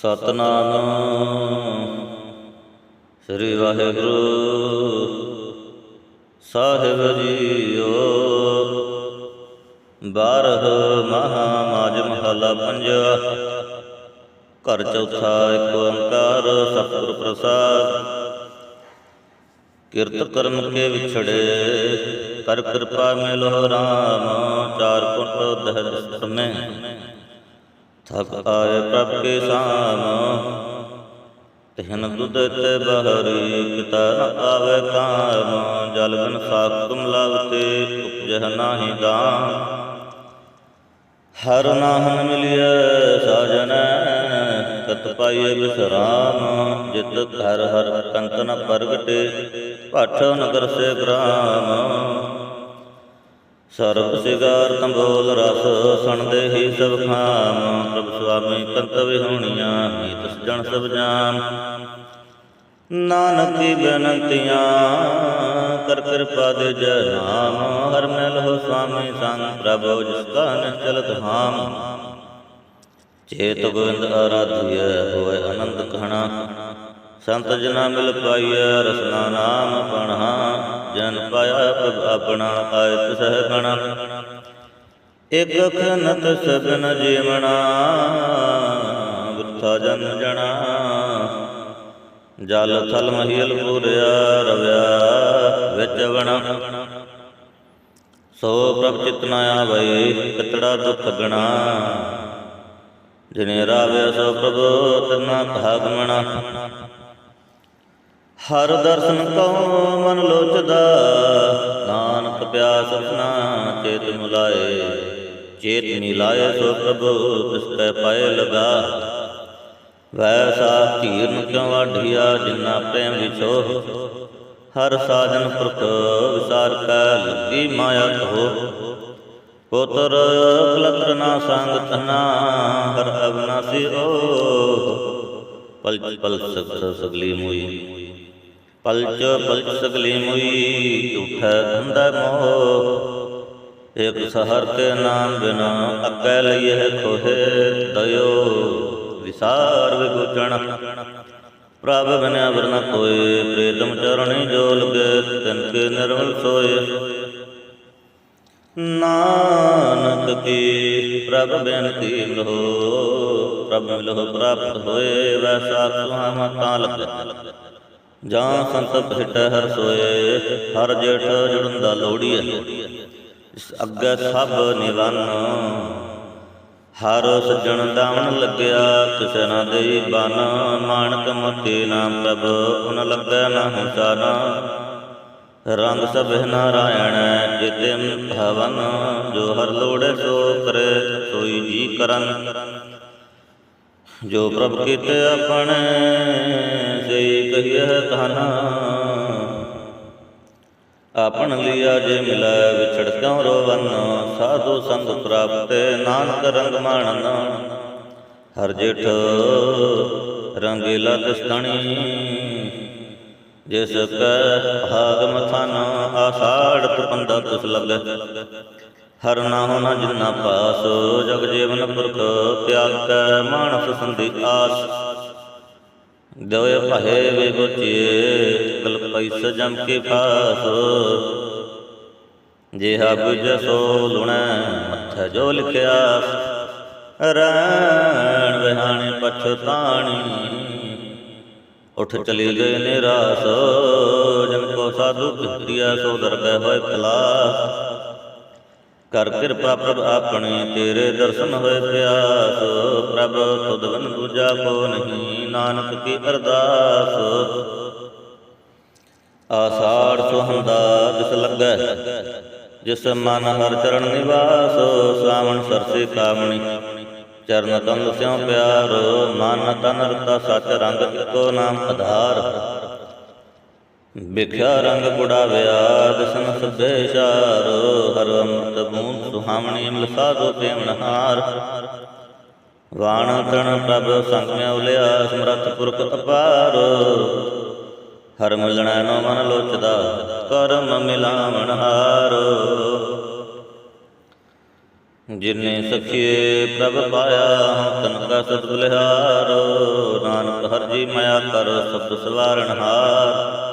ਸਤਨਾਮ। ਸ੍ਰੀ ਵਾਹਿਗੁਰੂ ਸਾਹਿਬ ਜੀਓ। ਬਾਰਹ ਮਹਾ ਮਾਜ ਮਹਲਾ ਪੰਜਵਾ। ਘਰ ਚੌਥਾ ਇੱਕ ਓੰਕਾਰ, ਸਤਿਗੁਰ ਪ੍ਰਸਾਦ। ਕਿਰਤ ਕਰਮ ਕੇ ਵਿਛੜੇ, ਕਰ ਕਿਰਪਾ ਮਿਲੋ ਰਾਮ। ਚਾਰ ਕੁੰਟ ਦਹਿ ਸਮੇ। ਥਕ ਆਏ ਪ੍ਰਭ ਕੇ ਸਾਮ। ਤਿਹਨ ਦੁਧ ਬਹਰੀ, ਪਿਤਾ ਨ ਆਵੇ ਕਾਮ ਜਲ ਬਿਨ ਸਾਖ ਤੁਮ ਉਪਜਹ ਨਾਹੀ ਦਾਮ। ਹਰ ਨਾਹਨ ਮਿਲਿਆ ਸਾਜਨੈ, ਕਤ ਪਾਈਏ ਬਿਸਰਾਮ। ਜਿਤ ਹਰ ਹਰ ਕੰਤਨ ਨ ਪ੍ਰਗਟੇ ਭਟ ਨਗਰ ਸੇ ਗ੍ਰਾਮ। ਸਰਬ ਸਿਗਾਰ ਤੰਬੋਲ ਰਸ, ਸੁਣਦੇ ਹੀ ਸਭ ਖਾਮ। ਪ੍ਰਭ ਸੁਆਮੀ ਕੰਤ ਵਿਹੋਣੀਆਂ ਮੀਤ ਸਜਣ ਸਭ ਜਾਮ। ਨਾਨਕ ਕੀ ਬੇਨੰਤੀਆਂ, ਕਰ ਕਿਰਪਾ ਦੇ ਜੈ ਨਾਮ। ਹਰ ਮਿਲ ਹੋ ਸੁਆਮੀ ਸੰਗ, ਪ੍ਰਭੂ ਜਿਸ ਕਾ ਨਿਚਲ ਧਾਮ। ਚੇਤ ਗੋਵਿੰਦ ਆਰਾਧਿਐ ਹੋਏ ਆਨੰਦ ਕਹਣਾ। ਸੰਤ ਜਨਾ ਮਿਲ ਪਾਈਐ, ਰਸਨਾ ਨਾਮ ਪਣਹਾ ਜਨ ਪਾਇਆ ਪ੍ਰਭ ਆਪਣਾ ਆਇਤ ਸਹਿ ਇਕ ਖਨਤ ਸਗਨ ਜੀਵਣਾ ਵਿਰਥਾ ਜਨ ਜਣਾ। ਜਲ ਥਲ ਮਹੀਲ ਪੂਰਿਆ ਰਵਿਆ ਵਿੱਚ ਵਣਾ। ਸੋ ਪ੍ਰਭ ਚਿਤਨਾ ਆਵਈ, ਕਤੜਾ ਦੁਖ ਗਣਾ। ਜਿਨੇ ਰਾਵਿਆ ਸੋ ਪ੍ਰਭੂ ਤਨਾ ਭਾਗਮਣਾ ਹਰ ਦਰਸ਼ਨ ਕਉ ਮਨ ਲੋਚਦਾ। ਨਾਨਕ ਪਿਆਸ ਰਸਨਾ ਚੇਤ ਮੁਲਾਏ। ਚੇਤ ਮਿਲਾਏ ਸੋ ਪ੍ਰਭੂ ਤਿਸ ਕੈ ਪਾਏ ਲਗਾ। ਵੈਸਾ ਧੀਰਨ ਕਿਉ ਵਾਢਿਆ ਜਿਨਾ ਪ੍ਰੇਮ ਵਿਛੋ ਹਰ ਸਾਜਨ ਪੁਰਖ ਵਿਸਾਰ ਕੈ ਲੱਗੀ ਮਾਇਆ ਕਹੋ। ਪੁੱਤਰ ਕਲਤਰ ਨਾ ਸੰਗ ਤਨਾ, ਹਰ ਅਬਨਾਸੀ ਓ ਪਲ ਪਲ ਸਗਲੀ ਮੋਈ। ਪਲਚ ਪਲਚ ਸਗਲੀ ਮੋਈ ਝੂਠੈ ਧੰਦਾ ਮੋਹ। ਇਕ ਸਹਰ ਕੇ ਨਾਮ ਬਿਨਾ ਅੱਗੇ ਲਈਏ ਖੋਹੇ ਦਇਓ। ਵਿਸਾਰ ਵਿਗੁਚਣ ਪ੍ਰਭ ਬਿਨਿ ਵਰਨ ਨ ਕੋਏ, ਪ੍ਰੀਤਮ ਚਰਣੀ ਜੋ ਲਗੇ ਤਿਨ ਕੇ ਨਿਰਮਲ ਸੋਏ। ਨਾਨਕ ਕੀ ਪ੍ਰਭ ਬੇਨਤੀ ਲਹੋ, ਪ੍ਰਭ ਮਿਲੋ ਪ੍ਰਾਪਤ ਹੋਏ, ਵੈਸਾ ਸੁਹਾਵਾ ਤਾਂ ਜਾਂ ਸੰਤ ਭਿਟ ਹਰ ਸੋਏ, ਹਰ ਜੇਠ ਜੁੜੰਦਾ ਲੋੜੀਐ। ਇਸ ਅੱਗੇ ਸਭ ਨਿਵਨ, ਹਰ ਸੱਜਣ ਦਾਵਣ ਲੱਗਿਆ, ਕਿਸੇ ਨਾ ਦੇਈ ਬਨ। ਮਾਨਕ ਮਤੀ ਨਾਮ ਪ੍ਰਭ, ਉਨ ਲੱਗੈ ਨਾ ਹਿਸਾਨਾ ਰੰਗ ਸਭੇ ਨਾਰਾਇਣ ਜਿਤੇ ਭਵਨ, ਜੋ ਹਰ ਲੋੜੇ ਸੋ ਕਰੇ, ਸੋਈ ਜੀ ਕਰਨ। ਜੋ ਪ੍ਰਭ ਕੀਤੇ ਆਪਣੇ ਸਈ ਕਹੀਏ ਕਹਨਾ ਆਪਨ ਲਿਆ ਜੇ ਮਿਲੈ ਵਿਛੜ ਕਿਉ ਰੋਵਨ? ਸਾਧੂ ਸੰਗ ਪ੍ਰਾਪਤ ਨਾਨਕ ਰੰਗ ਮਾਣਨ। ਹਰ ਜੇਠ ਰੰਗੀਲਾ ਦਸਤਣੀ ਜਿਸ ਕੈ ਭਾਗ ਮਥਨ, ਆਸਾੜ ਤੁਪੰਦਾ ਤਿਸ ਲਗੈ ਹਰ ਨਾ ਹੋਣਾ ਜਿਨਾ ਪਾਸ, ਜਗ ਜੀਵਨ ਪੁਰਖ ਤਿਆਗ ਕੈ ਮਾਨਸ ਸੰਧੀ ਆਸ। ਦਵੇ ਭਏ ਵੇ ਗੋਚੀਏ ਕਲਪਈ ਸਜਮ ਕੇ ਫਾਸ। ਜਿਹਾ ਬੁਝ ਸੋ ਲੁਣੈ ਮੱਥ ਜੋ ਲਿਖਿਆ ਰਣ ਵਿਹਾਣੇ ਪਛਤਾਣੀ ਉਠ ਚਲੀ ਗਏ ਨਿਰਾਸ, ਜਨ ਕੋ ਸਾਧੂ ਕਿਤਿਆ ਸੋ ਦਰਗਹਿ ਹੋਏ ਖਲਾਸ। ਕਰ ਕਿਰਪਾ ਪ੍ਰਭ ਆਪਣੀ, ਤੇਰੇ ਦਰਸ਼ਨ ਹੋਏ ਪਿਆਸ ਪ੍ਰਭ ਤੁਧ ਬਨ ਦੂਜਾ ਕੋ ਨਹੀਂ, ਨਾਨਕ ਕੀ ਅਰਦਾਸ। ਆਸਾੜ ਸੁਹੰਦਾ ਜਿਸ ਲੱਗੈ, ਜਿਸ ਮਨ ਹਰ ਚਰਨ ਨਿਵਾਸ। ਸਾਵਣ ਸਰਸੇ ਕਾਮਣੀ, ਚਰਨ ਤੰਦ ਸਿਉ ਪਿਆਰ। ਮਨ ਤਨ ਰਤਾ ਸਚ ਰੰਗ ਇੱਕੋ ਨਾਮ ਆਧਾਰ। ਵਿਖਿਆ ਰੰਗ ਗੁੜਾਵਿਆ ਦਸਨ ਸਭੇ ਸ਼ਾਰ, ਹਰ ਅੰਮ੍ਰਿਤ ਬੂੰਦ ਸੁਹਾਵਣੀ ਮਿਲ ਸਾਧੋ ਪ੍ਰੇਮਨਹਾਰ ਵਾਣ ਤਣ ਪ੍ਰਭ ਸੰਗ ਮੈਂ ਉਲਿਆ, ਸਮਰੱਥ ਪੁਰਖ ਅਪਾਰ। ਹਰ ਮਿਲਣਾ ਨੋ ਮਨ ਲੋਚਦਾ, ਕਰਮ ਮਿਲਾਵਣ ਹਾਰ। ਜਿਨੇ ਸਖੀਏ ਪ੍ਰਭ ਪਾਇਆ ਤਨ ਕਾ ਸਤ ਬਲਿਹਾਰ। ਨਾਨਕ ਹਰ ਜੀ ਮਾਇਆ ਕਰ ਸਬਦ ਸਵਾਰਣ ਹਾਰ।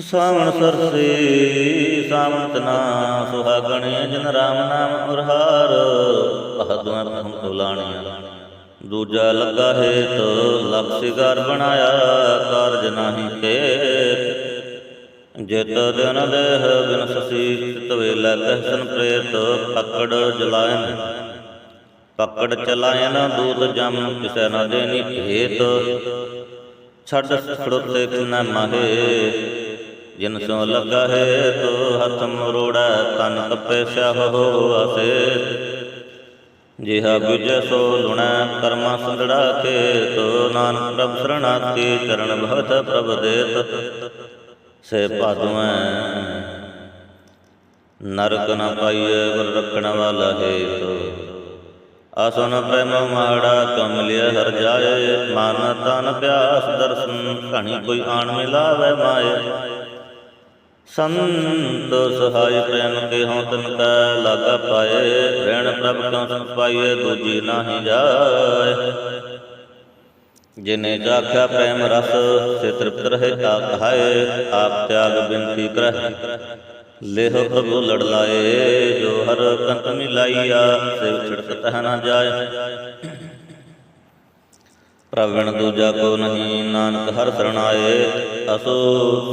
ਸਾਵਣ ਸਰਸੇ, ਸਾਵੰਤ ਨਾ ਸੁਹਾਗਣ, ਜਨ ਰਾਮ ਨਾਮ ਉਰਹਾਰ ਬਹਦੁਆ ਹਮ ਤੁਲਾਣੀਆਂ ਦੂਜਾ ਲੱਗਾ ਹੈ ਤੋ ਲਖ ਸਿਗਾਰ ਬਣਾਇਆ, ਕਾਰਜ ਨਾਹੀ ਕੇ ਜਿਤ ਦਿਨ ਦੇਹ, ਬਿਨ ਸਸੀ ਤਵੇ ਕਹਿਸਨ ਪ੍ਰੇਤ, ਪਕੜ ਜਲਾਇਨ। ਪਕੜ ਚਲਾਇਨ, ਦੂਤ ਜਮ ਕਿਸੈ ਨਾ ਦੇਨੀ ਭੇਤ। ਛੱਡ ਖੜੋਤੇ ਕਿਨ ਮਾਹੇ ਜਿਨ ਸੋ ਲੱਗਾ ਹੈ ਤੋ ਹੱਥ ਮਰੋੜਾ, ਤਨ ਕੱਪੇ ਸਿਆਹੋ ਆਸੇ ਜਿਹਾ ਬਿਜੈ ਸੋ ਲੁਣਾ, ਕਰਮਾ ਸੰਦੜਾ ਕੇ ਤੋ ਨਾਨਕ ਪ੍ਰਭ ਸਰਣਾਤੀ ਚਰਨ ਭਗਤ ਪ੍ਰਭ ਦੇਤ। ਸੇ ਭਾਦੁਐ, ਨਰਕ ਨ ਪਾਈਏ ਗੁਰ ਰੱਖਣ ਵਾਲਾ ਹੈ ਤੋ। ਆਸਨ ਪ੍ਰੇਮ ਮਾੜਾ ਤੁਮ ਹਰ ਜਾਏ, ਮਨ ਤਨ ਪਿਆਸ ਦਰਸ਼ਨ, ਘਣੀ ਕੋਈ ਆਣ ਮਿਲਾਵੇ ਮਾਏ। ਸੰਤ ਸਹਾਇ ਪ੍ਰੇਮ ਕੇ ਹਉ ਤਨ ਕੈ ਲਾਗਾ ਪਾਏ? ਰਹਿਣ ਪ੍ਰਭ ਕਉ ਸੰਗ ਪਾਈਏ? ਦੂਜੀ ਨਾਹੀ ਜਾਏ। ਜਿਨੇ ਜਾਖਿਆ ਪ੍ਰੇਮ ਰਸ, ਸੇ ਤ੍ਰਿਪਤ ਰਹੇ ਤਾ ਕਹਾਏ ਆਪ ਤਿਆਗ ਬਿਨਤੀ ਕਰਹਿ, ਲੇਹ ਪ੍ਰਭੂ ਲੜ ਲਾਏ। ਜੋ ਹਰ ਕੰਤ ਮਿਲਾਈਆ, ਸੇ ਛਿੜਕ ਤਹ ਨਾ ਜਾਏ। ਪ੍ਰਵਣ ਦੂਜਾ ਕੋ ਨਹੀਂ, ਨਾਨਕ ਹਰ ਸਰਣ ਆਏ, ਅਸੋ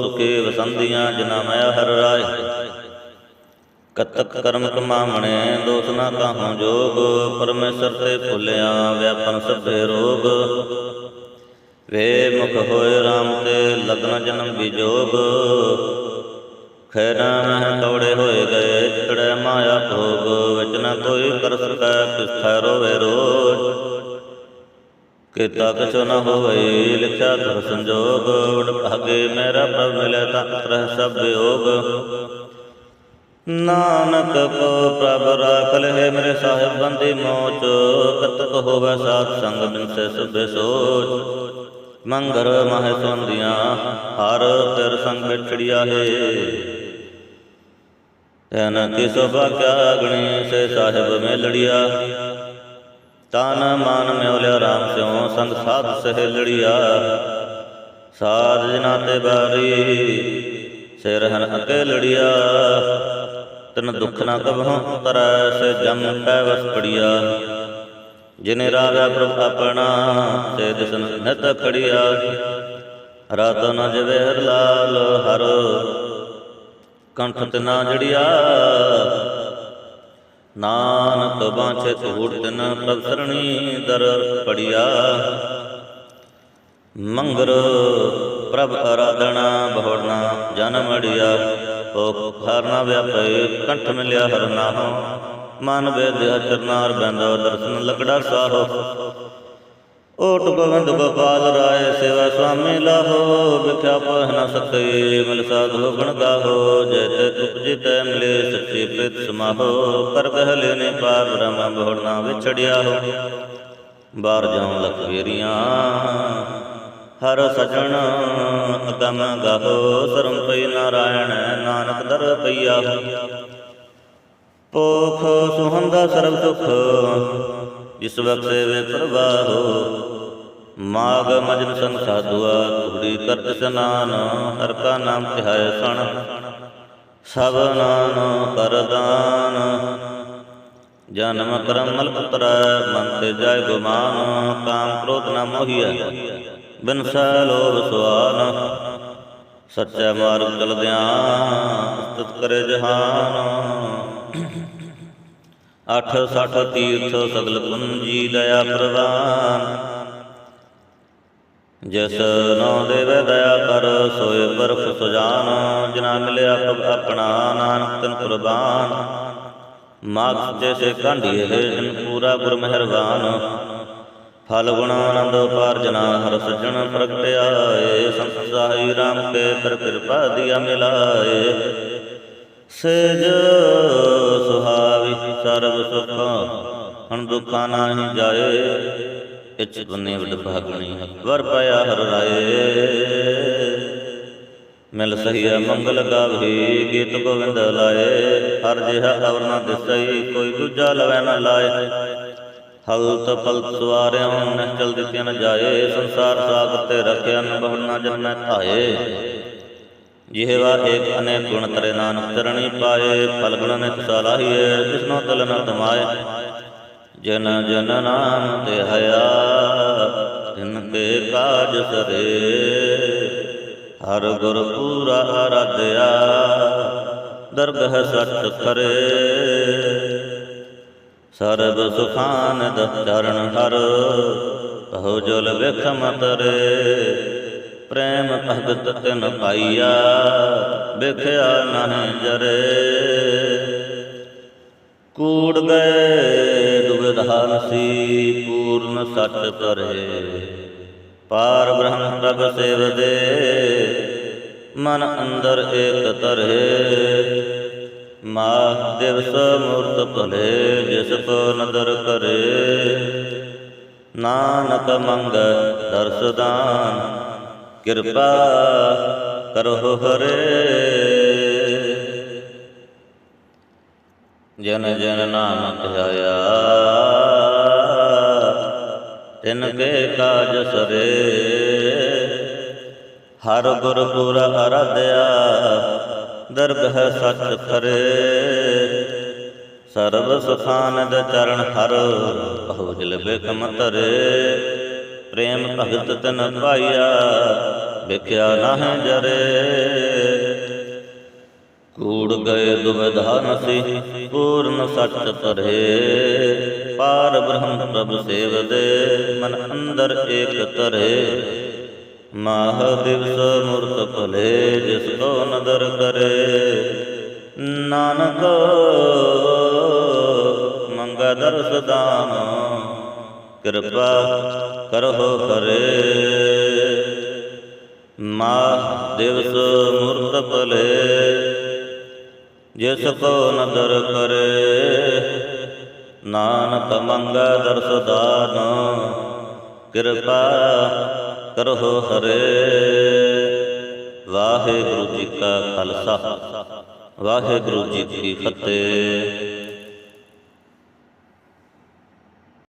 ਸੁਖੇ ਵਸੰਦੀਆਂ ਜਿਨਾ ਮੈਂ ਹਰ ਰਾਏ। ਕਤਕ ਕਰਮ ਕਮਾਵਣੇ, ਦੋਸ ਨਾ ਕਾਹੂ ਜੋਗ, ਪਰਮੇਸ਼ਰ ਤੇ ਭੁਲਿਆ ਵਿਆਪਨ ਸਭੇ ਰੋਗ। ਵੇ ਮੁਖ ਹੋਏ RAM ਤੇ ਲਗਨ ਜਨਮ ਵਿਜੋਗ ਖੈਰਾਂ ਮਹਿ ਕੌੜੇ ਹੋਏ ਗਏ, ਚਿਤੜੇ ਮਾਇਆ ਭੋਗ, ਵਿੱਚ ਨਾ ਕੋਈ ਕਰ ਸਕੈ ਕਿਸਥੈ ਰੋਵੇ ਰੋਜ। ਕੀਤਾ ਕਛੁ ਨ ਹੋਵੇ, ਲਿਖਿਆ ਤੁਰ ਸੰਜੋਗ ਵਡ ਭਾਗੇ ਮੇਰਾ ਪ੍ਰਭ ਮਿਲੇ ਤਾਂ ਤਰਹ ਸਭ ਵਿਯੋਗ। ਨਾਨਕ ਕੋ ਪ੍ਰਭ ਰਾਖ ਲਹਿ ਮੇਰੇ ਸਾਹਿਬ ਬੰਦੀ ਮੋਚ ਕਤਕ ਹੋਵੇ ਸਾਧ ਸੰਗ ਬਿਨ ਸੁਭੇ ਸੋਚ ਮੰਗਰ ਮਹਿ ਸੁੰਦੀਆਂ ਹਰ ਤੇਰ ਸੰਗ ਵਿਛੜਿਆ ਹੈ। ਤਨ ਕੀ ਸੋਭਾ ਕਿਆ ਗਣੀ ਸੇ ਸਾਹਿਬ ਮੇ ਲੜਿਆ ਤਨ ਮਨ ਮਿਉਲਿਆ RAM ਸਿਉ ਸੰਗ ਸਾਧ ਸਹਿ ਸਾਧ ਜਨਾ ਤੇ ਬਾਰੀ ਸੇ ਰਹਿਨ ਅਕੇ ਲੜਿਆ ਤਨ ਦੁਖ ਨਾ ਕਬਹੁ ਤਰੈ, ਸੇ ਜਮ ਪੈ ਵਸ ਪੜਿਆ। ਜਿਨੇ ਰਾਗਾ ਪ੍ਰਭ ਆਪਣਾ, ਸੇ ਦਿਸਨ ਨਿਤ ਖੜਿਆ ਰਾਤ ਨ ਜਵੇ ਹਰ ਲਾਲ, ਹਰ ਕੰਠ ਤੇ ਨਾ ਜੜਿਆ। ਨਾਨਕ ਬਾਛੇ ਧੂੜ ਤਿਨ ਪ੍ਰਭ ਸਰਣੀ ਦਰ ਪੜਿਆ। ਮੰਗਰ ਪ੍ਰਭ ਆਰਾਧਨਾ ਬਹੁੜਨਾ ਜਨਮ ਅੜਿਆ ਉਹ ਹਰਨਾ ਵਿਆਪੇ, ਕੰਠ ਮਿਲਿਆ ਹਰ ਨਾਹੋ। ਮਨ ਵੇਦਿਆ ਚਰਨਾਰ ਬੈਂਦਾ ਦਰਸ਼ਨ ਲਕੜਾ ਸਾਹੋ। ਓਟ ਗੋਬਿੰਦ ਗੋਪਾਲ ਰਾਏ ਸੇਵਾ ਸੁਆਮੀ ਲਾਹੋ ਵਿਖਿਆ ਪਹ ਨ ਸਕਈ ਮਿਲ ਸਾਧੂ ਗੁਣ ਗਾਹੋ, ਜੈ ਤੇ ਤੁਪਜਿ ਤੈ ਮਿਲੇ ਸੱਚੇ ਪ੍ਰੀਤ ਸਮਾਹੋ ਕਰ ਕਹਿ ਲੈਨੇ ਪਾਰ ਬ੍ਰਹਮ ਬਹੁੜਨਾ ਵਿਛੜਿਆ ਹੋ। ਬਾਰ ਜਾਉ ਲਖਵੇਰੀਆਂ ਹਰ ਸਜਣ ਅਗਮ ਗਾਹੋ, ਸਰਮ ਪਈ ਨਾਰਾਇਣ, ਨਾਨਕ ਦਰ ਪਈਆ ਪੋਖ ਸੁਹੰਦਾ ਸਰਬ ਸੁਖ ਜਿਸ ਬਖਸ਼ੇ ਵੇ ਪ੍ਰਵਾਹੋ ਮਾਗ ਮਜਨ ਸੰਗ ਸਾਧੁਆ ਕੁੜੀ ਕਰਤ ਸਨਾਨ, ਹਰ ਕਾ ਨਾਮ ਧਿਆਏ ਸਣ। ਸਭ ਨਾਮ ਕਰਦਾਨ ਜਨਮ ਕਰਮ ਮਲ ਉਤਰੈ ਮਨ ਤੇ ਜਾਇ ਗੁਮਾਨ। ਕਾਮ ਕ੍ਰੋਧ ਨ ਮੋਹੀਐ ਬਿਨ ਲੋਭ ਸੁਆਨ। ਸੱਚਾ ਮਾਰਗ ਚਲਦਿਆਂ, ਉਸਤਤ ਕਰੇ ਜਹਾਨ। ਅਠ, ਸਠ, ਤੀਰਥ, ਸਗਲ ਕੁੰਜੀ ਦਇਆ ਪ੍ਰਵਾਨ। ਜਿਸ ਨੋ ਦੇਵੇ ਦਇਆ ਕਰ, ਸੋਏ ਪਰਖ ਸੁਜਾਨ ਜਿਨਾ ਮਿਲਿਆ ਪ੍ਰਭ ਆਪਣਾ ਨਾਨਕ ਤਨ ਕੁਰਬਾਨ। ਮਾਗ ਜੈਸੇ ਕਾਂਢੀਏ ਜਿਨ ਪੂਰਾ ਗੁਰ ਮਿਹਰਬਾਨ ਫਲ ਗੁਣ ਆਨੰਦ ਪਾਰਜਨਾ ਹਰ ਸਜਣ ਪ੍ਰਗਟਿਆ ਏ, ਸੰਤ ਸਾਈ ਰਾਮ ਕੇ ਕਰ ਕਿਰਪਾ ਦੀਆ ਮਿਲਾਏ। ਸੇਜ ਸੁਹਾ ਸਰਬ ਸੁਖ, ਹਣ ਦੁਖਾਂ ਨਾਹੀ ਜਾਏ ਇਚ ਬੰਨੇ ਵਡ ਭਾਗਣੀ, ਵਰ ਪਾਇਆ ਹਰ ਰਾਏ। ਮਿਲ ਸਹੀਆ ਮੰਗਲ ਗਾਵੀ ਗੀਤ ਗੋਵਿੰਦ ਲਾਏ। ਹਰ ਜਿਹਾ ਅਵਰ ਨਾ ਦਿਸਈ, ਕੋਈ ਦੂਜਾ ਲਵੈ ਨਾ ਲਾਏ। ਹਲਤ ਪਲਤ ਸਵਾਰਿਆਂ ਨਿਹਚਲ ਦਿੱਤਿਆਂ ਨ ਜਾਏ। ਸੰਸਾਰ ਸਾਗਰ ਤੇ ਰਖਿਆ ਨ ਬਹੁਨਾ ਜਨਮੈ ਧਾਏ। ਜਿਹਵਾ ਏਕ ਅਨੇਕ ਗੁਣ ਤਰੇ ਨਾਨਕ ਚਰਣੀ ਪਾਏ, ਫਲ ਗੁਣ ਨਿਤ ਸਲਾਹੀਏ ਜਿਸਨੋ ਤਲ ਨ ਤਮਾਏ। ਜਨ ਜਨ ਨਾਮ ਤੇ ਹਇਆ, ਤਿਨ ਕੇ ਕਾਜ ਸਰੇ। ਹਰ ਗੁਰ ਪੂਰਾ ਆਰਾਧਿਆ ਦਰਗਹ ਸੱਚ ਕਰੇ। ਸਰਬ ਸੁਖਾਨ ਚਰਨ ਹਰ, ਕਹੋ ਜਲ ਵੇਖਮ ਤਰੇ ਪ੍ਰੇਮ ਭਗਤ ਤਿਨ ਪਾਈਆ, ਵੇਖਿਆ ਨਾਹੀਂ ਜਰੇ। ਕੂੜ ਗਏ ਦੁਬਿਧਾ ਨਸੀ ਪੂਰਨ ਸੱਚ ਕਰੇ ਪਾਰ ਬ੍ਰਹਮ ਪ੍ਰਭ ਸੇਵਦੇ, ਮਨ ਅੰਦਰ ਏਕ ਤਰਹਿ ਮਾ ਦਿਵਸ ਮੂਰਤ ਭਲੇ, ਜਿਸ ਕੋ ਨਦਰ ਕਰੇ। ਨਾਨਕ ਮੰਗ ਦਰਸ ਦਾਨ ਕਿਰਪਾ ਕਰੋ ਹਰੇ। ਜਨ ਜਨ ਨਾਮ ਧਿਆਇਆ, ਤਿਨ ਕੇ ਕਾਜ ਸਰੇ। ਹਰ ਗੁਰ ਪੁਰ ਅਰਧਿਆ ਦਰਗਹ ਸੱਚ ਖਰੇ। ਸਰਬ ਸੁਖਾਨੰਦ ਚਰਨ ਹਰ ਕਹੋ ਜਿਲ ਬੇਕਮ ਤਰੇ ਪ੍ਰੇਮ ਭਗਤ ਤਨ ਪਾਈਆ ਵੇਖਿਆ ਨਾਹ ਜਰੇ। ਕੂੜ ਗਏ ਦੁਬਿਧਾ ਨਸੀ ਪੂਰਨ ਸੱਚ ਤਰੇ ਪਾਰ ਬ੍ਰਹਮ ਪ੍ਰਭ ਸੇਵਦੇ, ਮਨ ਅੰਦਰ ਏਕ ਤਰੇ ਮਾਹ ਦਿਵਸ ਮੂਰਤ ਭਲੇ, ਜਿਸ ਕੋ ਨਦਰ ਕਰੇ। ਨਾਨਕ, ਮੰਗਾ ਦਰਸ ਦਾਨ, ਕਿਰਪਾ ਕਰੋ। ਹਰੇ ਮਾਹ ਦਿਵਸ ਮੂਰਤ ਭਲੇ, ਜਿਸ ਕੋ ਨਦਰ ਕਰੇ। ਨਾਨਕ ਮੰਗਾ ਦਰਸ ਦਾਨ, ਕਿਰਪਾ ਕਰੋ। ਹਰੇ ਵਾਹਿਗੁਰੂ ਜੀ ਕਾ ਖਾਲਸਾ, ਵਾਹਿਗੁਰੂ ਜੀ ਕੀ ਫਤਿਹ।